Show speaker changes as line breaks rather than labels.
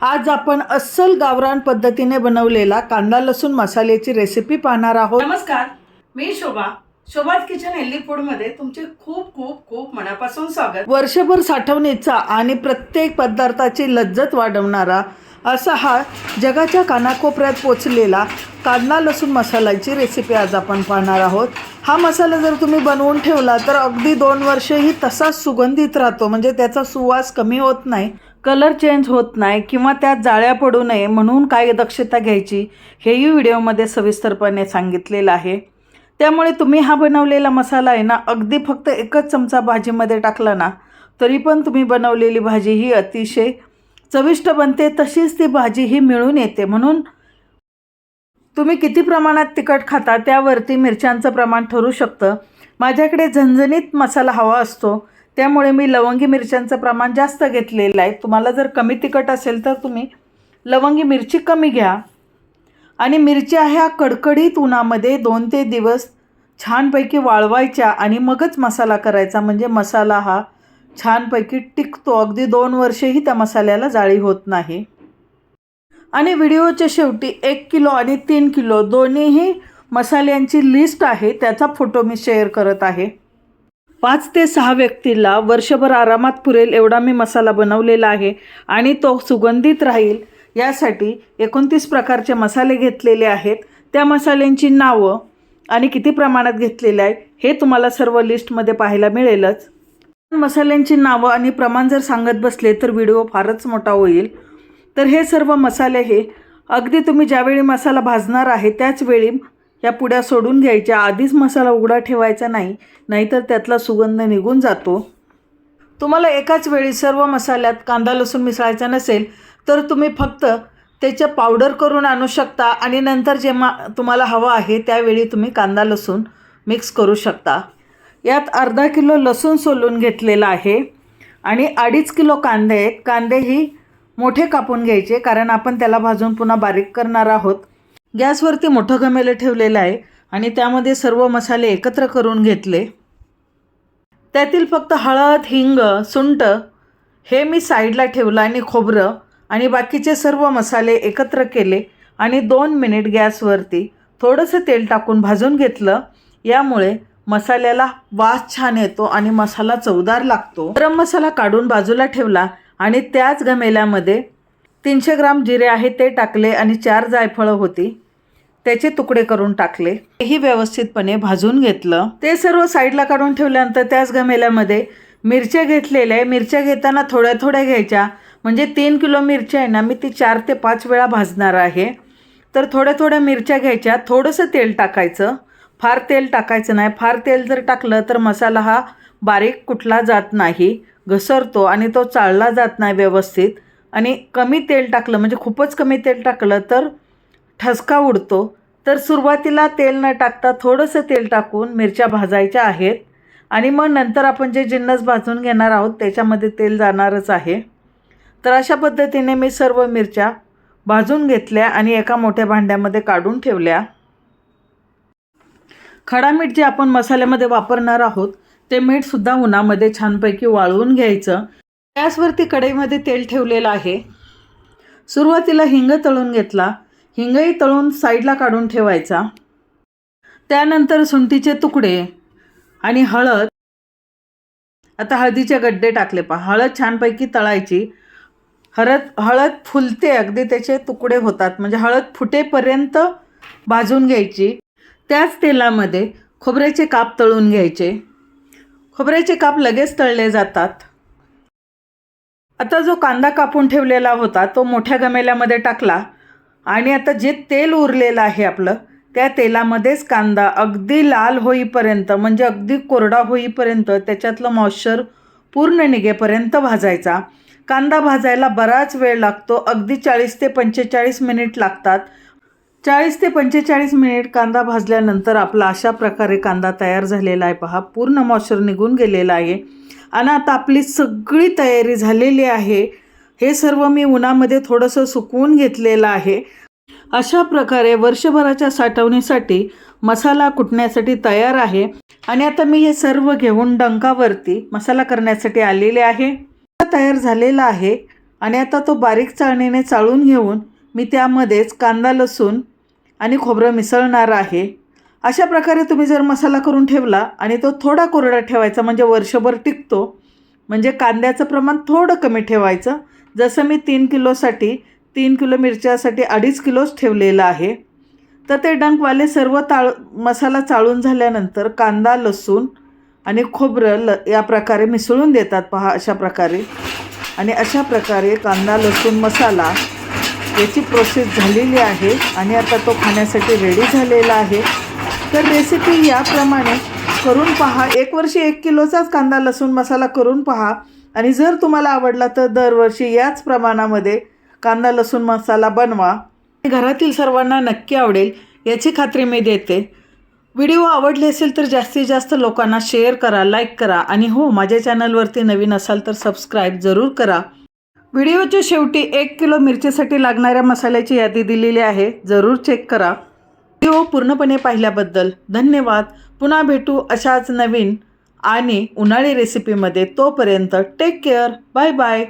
आज आपण अस्सल गावरान पद्धतीने बनवलेला कांदा लसूण मसाल्याची रेसिपी पाहणार आहोत.
नमस्कार मी शोभा. शोभाज किचन हेल्दी फूडमध्ये तुमचे खूप खूप खूप मनापासून स्वागत.
वर्षभर साठवणीचा आणि प्रत्येक पदार्थाची लज्जत वाढवणारा असा हा जगाच्या कानाकोपऱ्यात पोचलेला कांदा लसूण मसाल्याची रेसिपी आज आपण पाहणार आहोत. हा मसाला जर तुम्ही बनवून ठेवला तर अगदी दोन वर्षही तसाच सुगंधित राहतो. म्हणजे त्याचा सुवास कमी होत नाही. कलर चेंज होत नाही किंवा त्यात जाळ्या पडू नये म्हणून काय दक्षता घ्यायची हेही व्हिडिओमध्ये सविस्तरपणे सांगितलेलं आहे. त्यामुळे तुम्ही हा बनवलेला मसाला आहे ना अगदी फक्त एकच चमचा भाजीमध्ये टाकला ना तरी पण तुम्ही बनवलेली भाजी ही अतिशय चविष्ट बनते तशीच ती भाजी ही मिळून येते. म्हणून तुम्ही किती प्रमाणात तिखट खाता त्यावरती मिरच्यांचं प्रमाण ठरू शकतं. माझ्याकडे झणझणीत मसाला हवा असतो. त्यामुळे मी लवंगी मिरच्यांचं प्रमाण जास्त घेतलेलं आहे. तुम्हाला जर कमी तिखट असेल तर तुम्ही लवंगी मिरची कमी घ्या. आणि मिरच्या ह्या कडकडीत उन्हामध्ये दोन ते दिवस छानपैकी वाळवायच्या आणि मगच मसाला करायचा. म्हणजे मसाला हा छानपैकी टिकतो. अगदी दोन वर्षेही त्या मसाल्याला जाळी होत नाही. आणि व्हिडिओच्या शेवटी एक किलो आणि तीन किलो दोन्हीही मसाल्यांची लिस्ट आहे. त्याचा फोटो मी शेअर करत आहे. पाच ते सहा व्यक्तीला वर्षभर आरामात पुरेल एवढा मी मसाला बनवलेला आहे आणि तो सुगंधित राहील. यासाठी एकोणतीस प्रकारचे मसाले घेतलेले आहेत. त्या मसाल्यांची नावं आणि किती प्रमाणात घेतलेले आहे हे तुम्हाला सर्व लिस्टमध्ये पाहायला मिळेलच. मसाल्यांची नावं आणि प्रमाण जर सांगत बसले तर व्हिडिओ फारच मोठा होईल. तर हे सर्व मसाले हे अगदी तुम्ही ज्यावेळी मसाला भाजणार आहे त्याच वेळी या पुड्या सोडून घ्यायच्या. आधीच मसाला उघडा ठेवायचा नाही नाहीतर त्यातला सुगंध निघून जातो. तुम्हाला एकाच वेळी सर्व मसाल्यात कांदा लसूण मिसळायचा नसेल तर तुम्ही फक्त त्याच्या पावडर करून आणू शकता आणि नंतर जेव्हा तुम्हाला हवं आहे त्यावेळी तुम्ही कांदा लसूण मिक्स करू शकता. यात अर्धा किलो लसूण सोलून घेतलेला आहे आणि अडीच किलो कांदे. आहेत कांदेही मोठे कापून घ्यायचे कारण आपण त्याला भाजून पुन्हा बारीक करणार आहोत. गॅसवरती मोठं घमेलं ठेवलेलं आहे आणि त्यामध्ये सर्व मसाले एकत्र करून घेतले. त्यातील फक्त हळद हिंग सुंट हे मी साईडला ठेवलं आणि खोबरं आणि बाकीचे सर्व मसाले एकत्र केले आणि दोन मिनिट गॅसवरती थोडंसं तेल टाकून भाजून घेतलं. यामुळे मसाल्याला वास छान येतो आणि मसाला चवदार लागतो. गरम मसाला काढून बाजूला ठेवला आणि त्याच घमेल्यामध्ये तीनशे ग्राम जिरे आहे ते टाकले आणि चार जायफळं होती. त्याचे तुकडे करून टाकले. तेही व्यवस्थितपणे भाजून घेतलं. ते सर्व साईडला काढून ठेवल्यानंतर त्याच गमेल्यामध्ये मिरच्या घेतलेल्या आहे. मिरच्या घेताना थोड्या थोड्या घ्यायच्या. म्हणजे तीन किलो मिरच्या आहे ना मी ती चार ते पाच वेळा भाजणार आहे. तर थोड्या थोड्या मिरच्या घ्यायच्या. थोडंसं तेल टाकायचं. फार तेल टाकायचं नाही. फार तेल जर टाकलं तर मसाला हा बारीक कुठला जात नाही. घसरतो आणि तो चाळला जात नाही व्यवस्थित. आणि कमी तेल टाकलं म्हणजे खूपच कमी तेल टाकलं तर ठसका उडतो. तर सुरुवातीला तेल न टाकता थोडंसं तेल टाकून मिरच्या भाजायच्या आहेत. आणि मग नंतर आपण जे जिन्नस भाजून घेणार आहोत त्याच्यामध्ये तेल जाणारच आहे. तर अशा पद्धतीने मी सर्व मिरच्या भाजून घेतल्या आणि एका मोठ्या भांड्यामध्ये काढून ठेवल्या. खडा मीठ जे आपण मसाल्यामध्ये वापरणार आहोत ते मीठसुद्धा उन्हामध्ये छानपैकी वाळवून घ्यायचं. गॅसवरती कढईमध्ये तेल ठेवलेलं आहे. सुरुवातीला हिंग तळून घेतला. हिंगही तळून साईडला काढून ठेवायचा. त्यानंतर सुंठीचे तुकडे आणि हळद. आता हळदीचे गड्डे टाकले पहा. हळद छानपैकी तळायची. हळद हळद फुलते अगदी त्याचे तुकडे होतात. म्हणजे हळद फुटेपर्यंत भाजून घ्यायची. त्याच तेलामध्ये खोबऱ्याचे काप तळून घ्यायचे. खोबऱ्याचे काप लगेच तळले जातात. आता जो कांदा कापून ठेवलेला होता तो मोठ्या गमेल्यामध्ये टाकला. आणि आता जे तेल उरलेलं आहे आपलं त्या तेलामध्येच कांदा अगदी लाल होईपर्यंत म्हणजे अगदी कोरडा होईपर्यंत त्याच्यातलं मॉइश्चर पूर्ण निघेपर्यंत भाजायचा. कांदा भाजायला बराच वेळ लागतो अगदी चाळीस ते पंचेचाळीस मिनिट लागतात. चाळीस ते पंचेचाळीस मिनिट कांदा भाजल्यानंतर आपला अशा प्रकारे कांदा तयार झालेला आहे पहा पूर्ण मॉइश्चर निघून गेलेला आहे. आणि आता आपली सगळी तयारी झालेली आहे. हे सर्व मी उन्हामध्ये थोडंसं सुकवून घेतलेलं आहे. अशा प्रकारे वर्षभराच्या साठवणीसाठी मसाला कुटण्यासाठी तयार आहे. आणि आता मी हे सर्व घेऊन डंकावरती मसाला करण्यासाठी आलेले आहे. तयार झालेला आहे. आणि आता तो बारीक चाळणीने चाळून घेऊन मी त्यामध्येच कांदा लसूण आणि खोबरं मिसळणार आहे. अशा प्रकारे तुम्ही जर मसाला करून ठेवला आणि तो थोडा कोरडा ठेवायचा म्हणजे वर्षभर टिकतो म्हणजे कांद्याचं प्रमाण थोडं कमी ठेवायचं जसं मी तीन किलोसाठी तीन किलो मिरच्यासाठी अडीच किलोच ठेवलेलं आहे. तर ते डंकवाले सर्व ताळ मसाला चाळून झाल्यानंतर कांदा लसूण आणि खोबरं ल या प्रकारे मिसळून देतात पहा अशा प्रकारे. आणि अशा प्रकारे कांदा लसूण मसाला याची प्रोसेस झालेली आहे आणि आता तो खाण्यासाठी रेडी झालेला आहे. तर रेसिपी याप्रमाणे करून पहा. एक वर्षी एक किलोचाच कांदा लसूण मसाला करून पहा. आणि जर तुम्हाला आवडला तर दरवर्षी याच प्रमाणामध्ये कांदा लसूण मसाला बनवा. घरातील सर्वांना नक्की आवडेल याची खात्री मी देते. व्हिडिओ आवडले असेल तर जास्तीत जास्त लोकांना शेअर करा लाईक करा आणि हो माझ्या चॅनलवरती नवीन असाल तर सबस्क्राईब जरूर करा. व्हिडिओच्या शेवटी एक किलो मिरचीसाठी लागणाऱ्या मसाल्याची यादी दिलेली आहे जरूर चेक करा. व्हिडिओ पूर्णपणे पाहिल्याबद्दल धन्यवाद. पुन्हा भेटू अशाच नवीन आणि उन्हाळी रेसिपीमध्ये तोपर्यंत टेक केअर बाय बाय